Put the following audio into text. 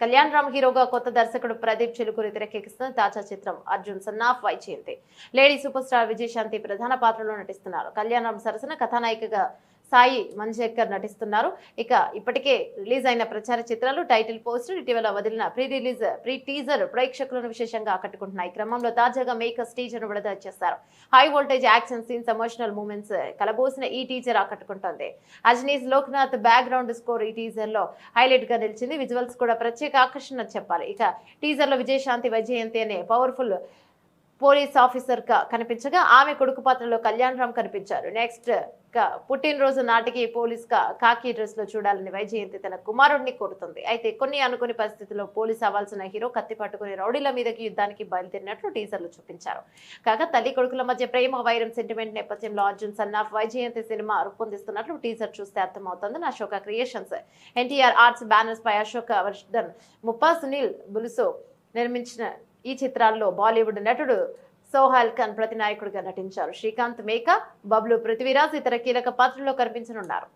కళ్యాణ్ రామ్ హీరోగా కొత్త దర్శకుడు ప్రదీప్ చిలుకూరి తెరకెక్కిస్తున్న తాజా చిత్రం Arjun son of Vyjayanthi lady superstar Vijayashanti ప్రధాన పాత్రలో నటిస్తున్నారు. కళ్యాణ్ రామ్ సరసన కథానాయికగా సాయి మంజేకర్ నటిస్తున్నారు. ఇక ఇప్పటికే రిలీజ్ అయిన ప్రచార చిత్రాలు టైటిల్ పోస్టర్ ఇటీవల వదిలిన ప్రీ రిలీజ్ ప్రీ టీజర్ ప్రేక్షకులను విశేషంగా ఆకట్టుకుంటున్నాయి. క్రమంలో తాజాగా మేకర్స్ టీజర్ను విడుదల చేశారు high voltage action scenes emotional moments కలబోసిన ఈ టీజర్ ఆకట్టుకుంటోంది. అజనీస్ లోక్నాథ్ బ్యాక్గ్రౌండ్ స్కోర్ ఈ టీజర్లో హైలైట్గా నిలిచింది. విజువల్స్ కూడా ప్రత్యేక ఆకర్షణ చెప్పాలి. ఇక టీజర్లో విజయశాంతి వైజయంతి అనే పవర్ఫుల్ పోలీస్ ఆఫీసర్ కనిపించగా ఆమె కొడుకు పాత్రలో కళ్యాణ్ రామ్ కనిపించారు. నెక్స్ట్ పుట్టినరోజు నాటికి పోలీస్ కాకి డ్రెస్లో చూడాలని వైజయంతి తన కుమారుడిని కోరుతుంది. అయితే కొన్ని అనుకుని పరిస్థితుల్లో పోలీస్ అవ్వాల్సిన హీరో కత్తి పట్టుకుని రౌడీల మీదకి యుద్ధానికి బయలుదేరినట్లు టీజర్లు చూపించారు. కాగా తల్లి కొడుకుల మధ్య ప్రేమ వైరం సెంటిమెంట్ నేపథ్యంలో Arjun son of Vyjayanthi cinema రూపొందిస్తున్నట్లు teaser చూస్తే అర్థమవుతుందని Ashoka Creations. NTR Arts banners పై అశోక వర్ధన్ ముప్పా సునీల్ బులుసో నిర్మించిన ఈ చిత్రాల్లో బాలీవుడ్ నటుడు సోహాల్ ఖాన్ ప్రతినాయకుడిగా నటించారు. శ్రీకాంత్ మేకా బబ్లు పృథ్వీరాజ్ ఇతర కీలక పాత్రల్లో కనిపించనున్నారు.